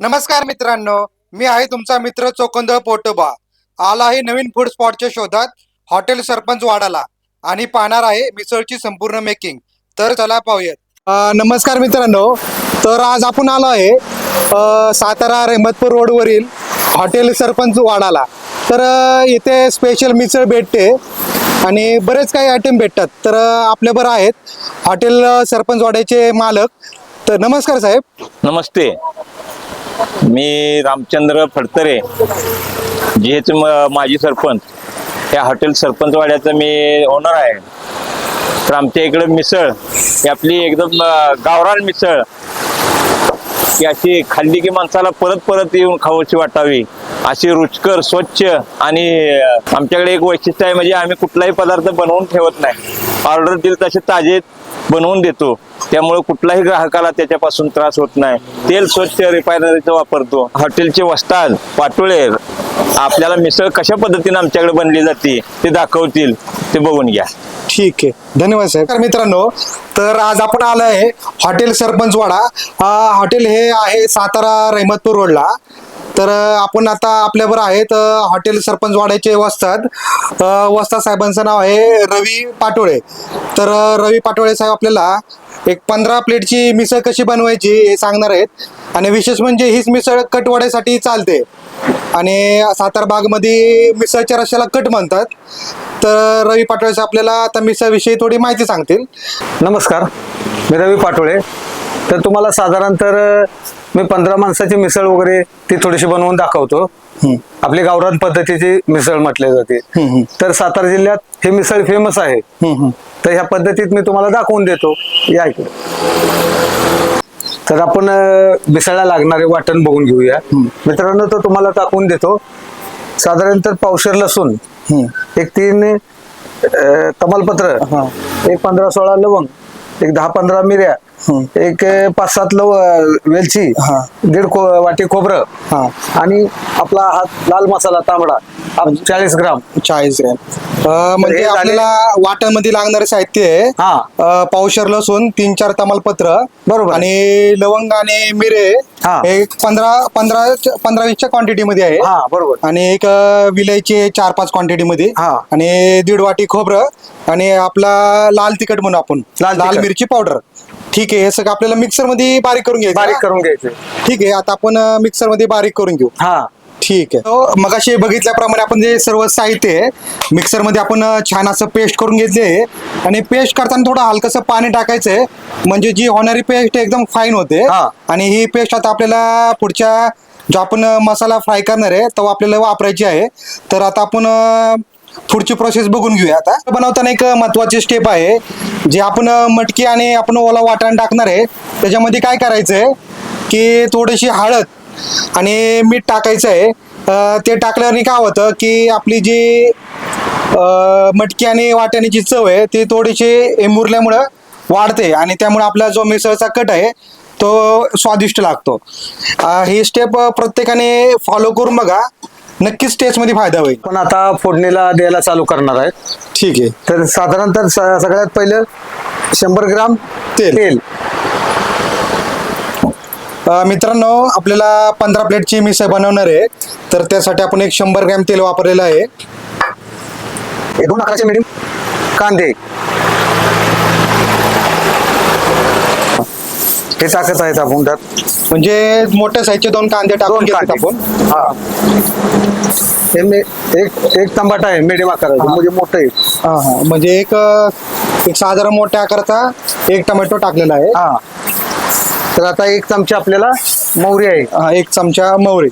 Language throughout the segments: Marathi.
नमस्कार मित्रांनो मी आहे तुमचा मित्र चोकंद पोटोबा. आला आहे नवीन फूड स्पॉटच्या शोधात हॉटेल सरपंच वाडाला आणि पाहणार आहे मिसळची संपूर्ण मेकिंग तर चला पाहूयात. नमस्कार मित्रांनो तर आज आपण आलो आहे अ, सातारा रेहमतपूर रोडवरील हॉटेल सरपंच वाडाला. तर अ, इथे स्पेशल मिसळ भेटते आणि बरेच काही आयटम भेटतात. तर अ, आपल्या आहेत हॉटेल सरपंच वाड्याचे मालक. तर नमस्कार साहेब. नमस्ते. मी रामचंद्र फडतरे जेच माजी सरपंच. या हॉटेल सरपंचवाड्याचं मी ओनर आहे. तर आमच्या इकडे मिसळ ही आपली एकदम अं, गावरान मिसळ. की अशी खाल्ली की माणसाला परत परत येऊन खाऊची वाटावी. अशी रुचकर स्वच्छ आणि आमच्याकडे एक वैशिष्ट्य आहे म्हणजे आम्ही कुठलाही पदार्थ बनवून ठेवत नाही. ऑर्डर दिली तसे ताजे बनवून देतो. त्यामुळे कुठलाही ग्राहकाला त्याच्यापासून त्रास होत नाही. तेल स्वच्छ रिफायनरीचं वापरतो. हॉटेलचे वस्ताद पाटोळे आपल्याला मिसळ कशा पद्धतीने आमच्याकडे बनली जाते ते दाखवतील. ते बघून घ्या. ठीक आहे. धन्यवाद साहेब. तर मित्रांनो तर आज आपण आलो आहे हॉटेल सरपंचवाडा हॉटेल हे आहे सातारा रहमतपूर रोडला. तर आपण आता आपल्याबरोबर आहेत हॉटेल हॉटेल सरपंचवाड्याचे वस्ताद वस्ताद साहेबांचं नाव आहे रवी पाटोळे. तर रवी पाटोळे साहेब आपल्याला एक पंधरा प्लेटची मिसळ कशी बनवायची हे सांगणार आहेत. आणि विशेष म्हणजे हीच मिसळ कटवाड्यासाठी चालते. आणि सातारबागमध्ये मिसळच्या रश्याला कट म्हणतात. तर रवी पाटोळे साहेब आपल्याला आता मिसळविषयी थोडी माहिती सांगतील. नमस्कार. मी रवी पाटोळे. तर तुम्हाला साधारण तर मी पंधरा माणसाची मिसळ वगैरे ती थोडीशी बनवून दाखवतो. आपली गावरान पद्धतीची मिसळ म्हटली जाते. तर सातारा जिल्ह्यात हे मिसळ फेमस आहे. तर ह्या पद्धतीत मी तुम्हाला दाखवून देतो. या इकडे. तर आपण मिसळला लागणारे वाटण बघून घेऊया. मित्रांनो तो तुम्हाला दाखवून देतो. साधारण तर पावशेर लसूण एक तीन तमालपत्र. एक पंधरा सोळा लवंग एक दहा पंधरा मिऱ्या एक अ, पाच सात लव वेलची हा. दीड को वाटी खोबरं हा आणि आपला हा लाल मसाला तांबडा हा चाळीस ग्राम चाळीस ग्रॅम म्हणजे हे आपल्याला वाटणमध्ये लागणारे साहित्य आहे हा. पावशेर लसूण तीन चार तमालपत्र बरोबर. आणि लवंग आणि मिरे हा. एक पंधरा पंधरा पंधरा वीसच्या क्वांटिटी मध्ये आहे हा बरोबर आणि एक विलायची चार पाच क्वांटिटी मध्ये हा. आणि दीड वाटी खोबरं आणि आपला लाल तिखट म्हणू आपण लाल. मिरची पावडर ठीक आहे हे सगळं आपल्याला मिक्सरमध्ये बारीक करून घ्यायचं बारीक? करून घ्यायचे. ठीक आहे आता आपण मिक्सरमध्ये बारीक करून घेऊ. हा. ठीक आहे. मग अशी बघितल्याप्रमाणे आपण जे सर्व साहित्य आहे मिक्सरमध्ये आपण अं, छान असं पेस्ट करून घेतले आहे. आणि पेस्ट करताना थोडं हलकंसं पाणी टाकायचं आहे. म्हणजे जी होणारी पेस्ट एकदम फाईन होते. हा. आणि ही पेस्ट आता आपल्याला पुढच्या जो आपण अं, मसाला फ्राय करणार आहे तेव्हा आपल्याला वापरायची आहे. तर आता आपण अं, पुढची प्रोसेस बघून घेऊया आता. बनवताना एक महत्वाची स्टेप आहे जे आपण मटकी आणि आपण ओला वाटण टाकणार आहे त्याच्यामध्ये काय करायचं आहे की थोडीशी हळद आणि मीठ टाकायचं आहे ते टाकल्याने काय होतं की आपली जी मटकी आणि वाटाण्याची चव आहे ती थोडीशी मुरल्यामुळं वाढते आणि त्यामुळे आपला जो मिसळचा कट आहे तो स्वादिष्ट लागतो. ही स्टेप प्रत्येकाने फॉलो करून बघा. नक्कीच टेस्टमध्ये फायदा होईल. पण आता फोडणीला द्यायला चालू करणार आहे ठीक आहे. तर साधारण तर स- सगळ्यात पहिलं शंभर ग्राम तेल. तेल. अ, मित्रांनो आपल्याला पंधरा प्लेटची मिसळ बनवणार आहे. तर त्यासाठी आपण एक शंभर ग्रॅम तेल वापरलेलं आहे. दोन अकराचे मिडियम कांदे. हे टाकत आहेत आपण त्यात. म्हणजे मोठ्या साईजचे दोन कांदे टाकून दोन घेतात कांदे. आपण. हा. हे मे- एक एक टमाटा आहे मिडियम आकाराचा म्हणजे मोठं आहे. हा हा. म्हणजे एक अ, एक साधारण मोठ्या आकाराचा एक टोमॅटो टाकलेला आहे. हा. तर आता एक चमचा आपल्याला मोहरी आहे. हा, एक चमचा मोहरी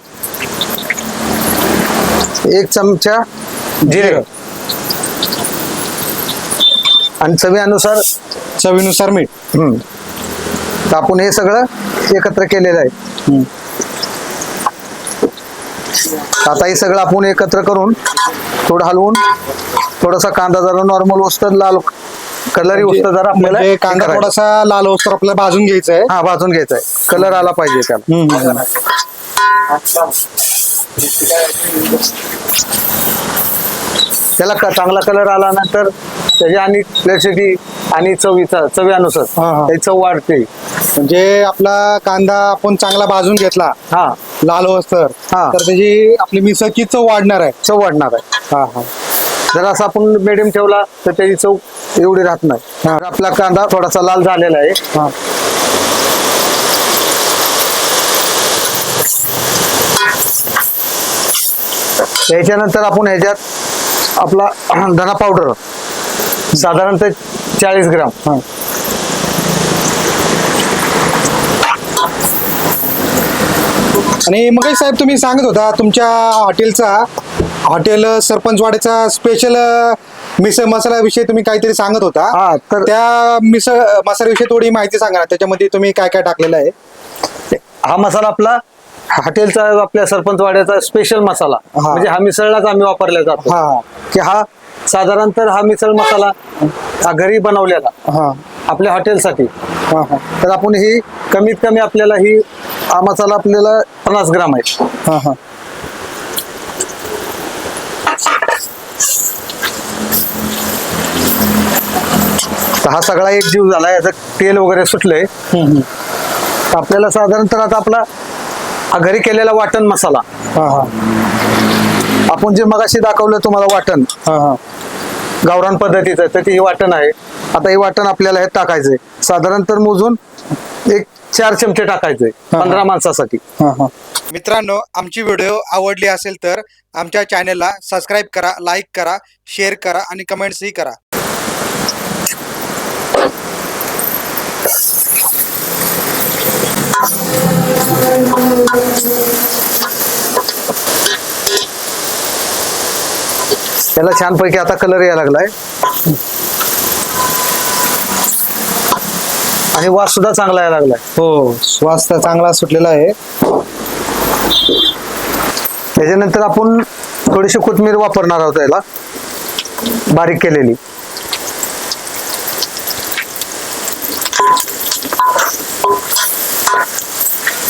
एक चमचा जिरे. आणि चवीनुसार चवीनुसार मीठ. हम्म. तर आपण हे सगळं एकत्र केलेलं आहे. आता हे सगळं आपण एकत्र करून थोडं हलवून थोडासा कांदा जरा नॉर्मल वस्तर लाल कलरी वस्तर जरा आपल्याला म्हणजे कांदा. थोडासा लाल होतो आपल्याला भाजून घ्यायचा आहे हा भाजून घ्यायचा आहे कलर आला पाहिजे त्याला. त्याला क- चांगला कलर आला नंतर त्याची आणि प्लेसिटी आणि चवीचा. त्याची चव वाढते म्हणजे आपला कांदा आपण चांगला भाजून घेतला हा. लाल वस्तर हा. तर त्याची आपली मिसळची चव वाढणार आहे. चव वाढणार आहे. हा हा. जर असं आपण मिडियम ठेवला तर त्याची चव एवढी राहत नाही. तर आपला कांदा थोडासा लाल झालेला आहे. हा. याच्यानंतर आपण ह्याच्यात आपला धना पावडर साधारणतः चाळीस ग्राम. हा. आणि मग साहेब तुम्ही सांगत होता तुमच्या हॉटेलचा हॉटेल सरपंचवाड्याचा स्पेशल मिसळ मसाला विषयी तुम्ही काहीतरी सांगत होता. हा, तर- त्या मिसळ मसाल्याविषयी थोडी माहिती सांगा ना त्याच्यामध्ये तुम्ही काय काय टाकलेलं आहे? हा मसाला आपला हॉटेलचा आपल्या सरपंच वाड्याचा स्पेशल मसाला. हा. म्हणजे हा मिसळलाच आम्ही वापरला जातो. हा. की हा साधारणतः हा मिसळ मसाला हा घरी बनवलेला हा. आपल्या हॉटेलसाठी. हा हा. तर आपण ही कमीत कमी आपल्याला ही हा मसाला आपल्याला पन्नास ग्राम आहे. हा हा. तर हा सगळा एक जीव झाला याचं तेल वगैरे सुटलंय. हम्म, हम्म. तर आपल्याला साधारणतः आता आपला हा घरी केलेला वाटण मसाला. हा हा. आपण जे मगाशी दाखवलं तुम्हाला वाटण. हा हा. गावरान पद्धतीचं तर ते हे वाटण आहे. आता हे वाटण आपल्याला हे टाकायचंय. साधारणतः मोजून एक चार चमचे टाकायचंय हा. पंधरा माणसासाठी. हा हा. मित्रांनो आमची व्हिडिओ आवडली असेल तर आमच्या चॅनेलला सबस्क्राईब करा लाईक करा शेअर करा आणि कमेंट्सही करा. त्याला छानपैकी आता कलर यायला लागलाय. आणि वास सुद्धा चांगला यायला लागलाय. हो. स्वास्थ चांगला सुटलेला आहे. त्याच्यानंतर आपण थोडीशी कोथमीर वापरणार आहोत याला बारीक केलेली.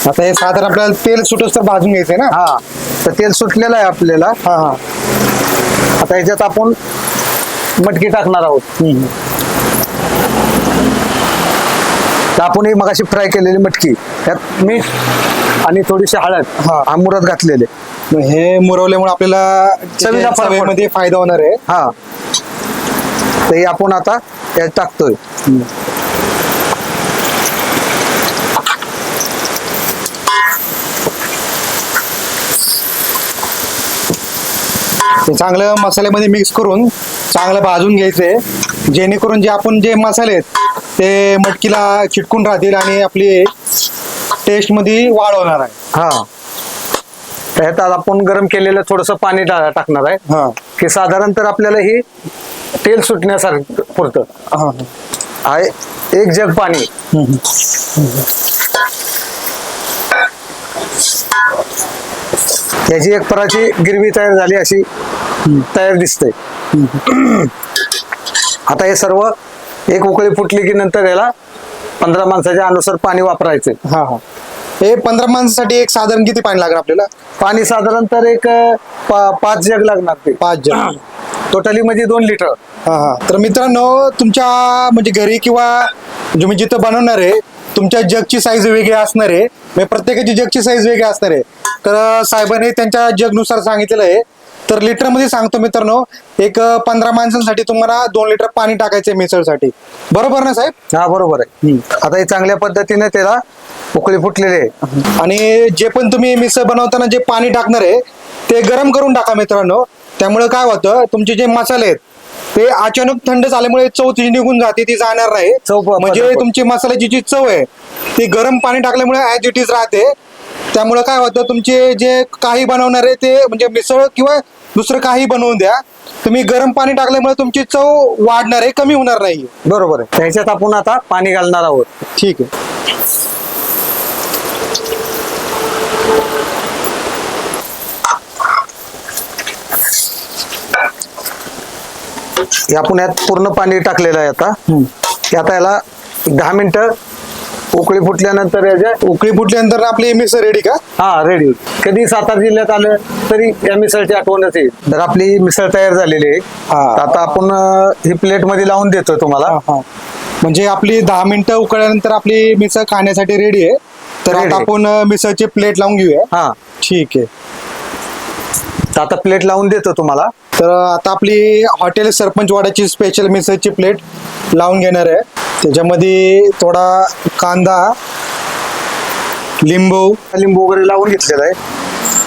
आता हे साधारण आपल्याला तेल सुटच तर भाजून घ्यायचंय ना? हा. तर तेल सुटलेलं आहे आपल्याला. हा हा. आता याच्यात आपण मटकी टाकणार आहोत. तर आपण ही मगाशी फ्राय केलेली मटकी त्यात मीठ आणि थोडीशी हळद हा. मुरत घातलेले. मग हे मुरवल्यामुळे आपल्याला चवीला फरक चवीमध्ये फायदा होणार आहे. हा. हे आपण आता त्यात टाकतोय. ते चांगलं मसाल्यामध्ये मिक्स करून चांगलं भाजून घ्यायचंय जेणेकरून जे आपण जे मसाले आहेत ते मटकीला चिटकून राहतील आणि आपली टेस्टमध्ये वाढ होणार आहे. हा. आता आपण गरम केलेलं थोडस पाणी टा- टाकणार आहे. हा. की साधारणतः आपल्याला ही तेल सुटण्यासारखं पुरतं. हा. हा. आहे एक जग पाणी. याची एक पराची गिरवी तयार झाली अशी तयार दिसते. आता हे सर्व एक उकळी फुटली की नंतर याला पंधरा माणसाच्या अनुसार पाणी वापरायचे. हा हा. हे पंधरा माणसासाठी एक साधारण किती पाणी लागणार आपल्याला? पाणी साधारणतः एक अं, पा- पाच जग लागणार ते. पाच जण टोटली म्हणजे दोन लिटर हा हा. तर मित्रांनो तुमच्या म्हणजे घरी किंवा तुम्ही जिथं बनवणार आहे तुमच्या जगची साईज वेगळी असणार आहे. म्हणजे प्रत्येकाची जगची साईज वेगळी असणार आहे. तर साहेबांनी त्यांच्या जगनुसार सांगितलेलं आहे. तर लिटरमध्ये सांगतो मित्रांनो एक पंधरा माणसांसाठी तुम्हाला दोन लिटर पाणी टाकायचं आहे मिसळसाठी. बरोबर ना साहेब? हा बरोबर आहे. आता हे चांगल्या पद्धतीने त्याला उकळी फुटलेली आहे. आणि जे पण तुम्ही मिसळ बनवताना जे पाणी टाकणार आहे ते गरम करून टाका मित्रांनो. त्यामुळे काय होतं तुमचे जे मसाले आहेत ते अचानक थंड झाल्यामुळे चव तिची निघून जाते ती जाणार नाही. म्हणजे. तुमची मसाल्याची जी चव आहे ती गरम पाणी टाकल्यामुळे ऍज इट इज राहते. त्यामुळे काय होतं तुमचे जे काही बनवणार आहे ते म्हणजे मिसळ किंवा दुसरं काही बनवून द्या. तुम्ही गरम पाणी टाकल्यामुळे तुमची चव वाढणार आहे कमी होणार नाही. बरोबर आहे. त्याच्यात आपण आता पाणी घालणार आहोत. ठीक आहे. हे आपण यात पूर्ण पाणी टाकलेलं आहे आता. आता याला दहा मिनिटं उकळी फुटल्यानंतर याच्या उकळी फुटल्यानंतर आपली मिसळ रेडी का? हा रेडी कधी सातारा जिल्ह्यात आलं तरी या मिसळची आठवणच येईल. तर आपली मिसळ तयार झालेली आहे हा. तर आता आपण अं, ही प्लेटमध्ये लावून देतो तुम्हाला. हा, हा. म्हणजे आपली दहा मिनिटं उकळल्यानंतर आपली मिसळ खाण्यासाठी रेडी आहे. तर Ready आता आहे. आपण अं, मिसळची प्लेट लावून घेऊया. हा. ठीक आहे. तर आता प्लेट लावून देतो तुम्हाला. तर आता आपली हॉटेल सरपंचवाड्याची स्पेशल मिसळची प्लेट लावून घेणार आहे. त्याच्यामध्ये थोडा कांदा लिंबू लिंबू वगैरे लावून घेतलेला आहे.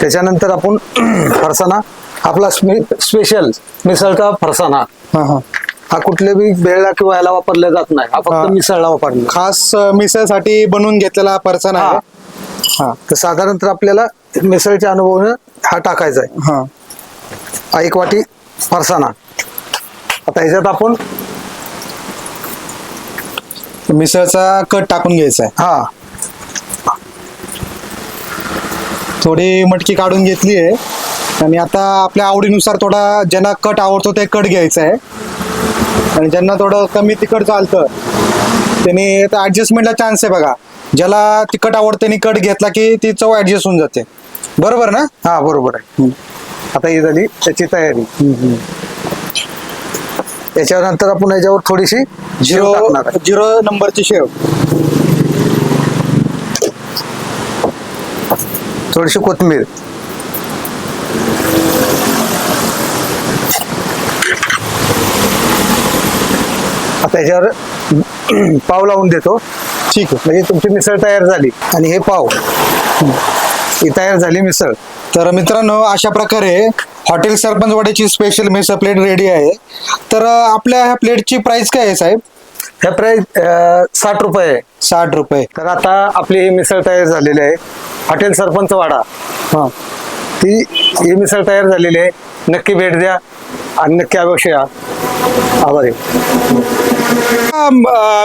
त्याच्यानंतर आपण फरसाणा आपला स्पेशल मिसळचा फरसाणा. हा हा. हा कुठल्या बी बेळला किंवा याला वापरला जात नाही. हा. फक्त मिसळला वापरला. खास मिसळसाठी बनवून घेतलेला परसन आहे. हा. तर साधारण तर आपल्याला मिसळच्या अनुभवानं हा टाकायचा आहे. हा एक वाटी फरसाणा. आता ह्याच्यात आपण मिसळचा कट टाकून घ्यायचा आहे. हा. थोडी मटकी काढून घेतली आहे. आणि आता आपल्या आवडीनुसार थोडा ज्यांना कट आवडतो ते कट घ्यायचा आहे. आणि ज्यांना थोडं कमी तिखट चालतं त्यांनी आता ॲडजस्टमेंटला चान्स आहे बघा. ज्याला तिखट आवडतं त्यांनी कट घेतला की ती चव ॲडजस्ट होऊन जाते. बरोबर ना? हा बरोबर आहे. आता ही झाली त्याची तयारी. त्याच्यानंतर आपण याच्यावर थोडीशी झिरो झिरो नंबरची शेव. थोडीशी कोथिंबीर. आता याच्यावर पाव लावून देतो. ठीक आहे. म्हणजे तुमची मिसळ तयार झाली. आणि हे पाव. ही तयार झाली मिसळ. तर मित्रांनो अशा प्रकारे हॉटेल सरपंचवाडीची स्पेशल मिसळ प्लेट रेडी आहे. तर आपल्या ह्या प्लेटची प्राइस काय आहे साहेब? ह्या प्राइस साठ रुपये आहे. साठ रुपये. तर आता आपली ही मिसळ तयार झालेली आहे. हॉटेल सरपंच वाडा हां. ती ही मिसळ तयार झालेली आहे. नक्की भेट द्या आणि नक्की अवश्य या. आभारी.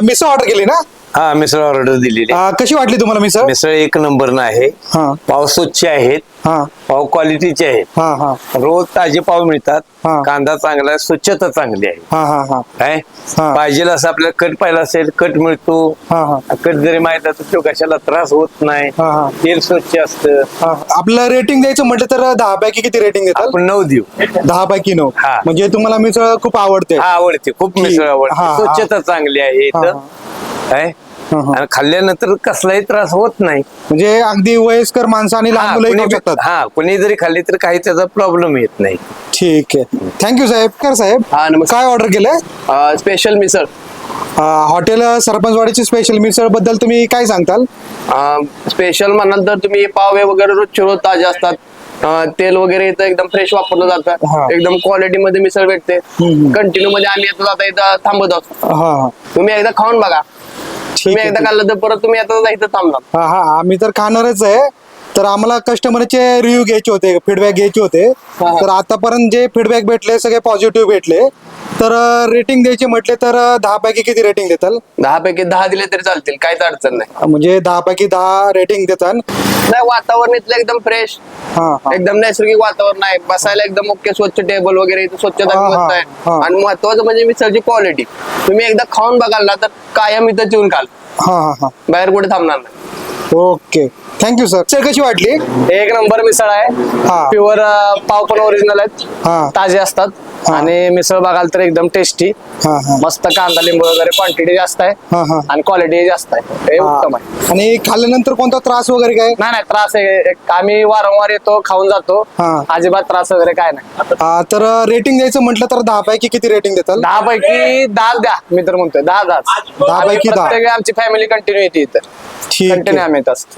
मिसळ ऑर्डर केली ना? हा मिसळ ऑर्डर दिलेली आहे. अं, कशी वाटली तुम्हाला मिसळ? मिसळ एक नंबर न आहे. हा. पाव स्वच्छ आहेत. हा. पाव क्वालिटीचे आहेत. हा हा. रोज ताजे पाव मिळतात. हा. कांदा चांगला आहे स्वच्छता चांगली आहे. हा हा हा. काय? हा. पाहिजे असं आपल्याला कट पाहिला असेल कट मिळतो. हा हा. कट जरी माहीत असतो तो कशाला त्रास होत नाही. हा, हा. तेल स्वच्छ असतं. हा. आपलं रेटिंग द्यायचं म्हटलं तर दहा पैकी किती रेटिंग देतात? आपण नऊ देऊ. दहा पैकी नऊ. हा. म्हणजे तुम्हाला मिसळ खूप आवडते. हा आवडते. खूप मिसळ आवडते. हा. स्वच्छता चांगली आहे इथं. काय हा. आणि खाल्ल्यानंतर कसलाही त्रास होत नाही. म्हणजे अगदी वयस्कर माणसं आणि लहान खाऊ बी- शकतात. हा कुणी जरी खाल्ली तर काही त्याचा प्रॉब्लेम येत नाही. ठीक आहे. थँक्यू साहेब. कर साहेब. हा, नमस्कार. काय ऑर्डर केलंय? अ, स्पेशल मिसळ. अं, हॉटेल सरपंचवाडीची स्पेशल मिसळबद्दल तुम्ही काय सांगताल? अ, स्पेशल म्हणाल तर तुम्ही पावे वगैरे रोजचे रोज ताजे असतात. अ, तेल वगैरे इथं एकदम फ्रेश वापरलं हा. जातं एकदम क्वालिटी मध्ये मिसळ भेटते. हम्म. कंटिन्यू मध्ये आम्ही येतो जाता इथं थांबत असतो. हा हा. तुम्ही एकदा खाऊन बघा. तुम्ही एकदा खाल्लं तर परत तुम्ही जाता इथं थांबणार. हा हा आम्ही तर खाणारच आहे. तर आम्हाला कस्टमरचे रिव्ह्यू घ्यायचे होते फीडबॅक घ्यायचे होते. तर आतापर्यंत जे फीडबॅक भेटले सगळे पॉझिटिव्ह भेटले. तर रेटिंग द्यायचे म्हटले तर दहा पैकी किती रेटिंग देताल? दहा पैकी दहा दिले तरी चालतील काहीच अडचण नाही. म्हणजे दहा पैकी दहा रेटिंग देताल. नाही वातावरण इथलं एकदम फ्रेश एकदम नैसर्गिक वातावरण आहे. बसायला एकदम ओके स्वच्छ टेबल वगैरे इथं स्वच्छता आहे. आणि महत्वाचं म्हणजे मिसळची क्वालिटी तुम्ही एकदा खाऊन बघाल ना तर कायम इथं जेवून खाल. बाहेर कुठे थांबणार नाही. ओके. थँक्यू सर सर कशी वाटली? एक नंबर मिसळ हा. आहे प्युअर पाव पण ओरिजिनल आहेत. हा. ताजे असतात. आणि मिसळ बघाल तर एकदम टेस्टी हा हा. मस्त कांदा लिंबू वगैरे क्वांटिटी जास्त आहे. हा हा. आणि क्वालिटी जास्त आहे. हे उत्तम आहे. आणि खाल्ल्यानंतर कोणता त्रास वगैरे काय? नाही नाही त्रास आहे. एक- आम्ही वारंवार येतो खाऊन जातो. हा. अजिबात त्रास वगैरे काय नाही. तर रेटिंग द्यायचं म्हटलं तर दहा पैकी किती रेटिंग देताल? दहा पैकी दहा द्या मी तर म्हणतोय दहा दहा दहा पैकी दहा. आमची फॅमिली कंटिन्यू येते इथं. ठीक कंटिन्यू आहे. आम्ही येत असतो.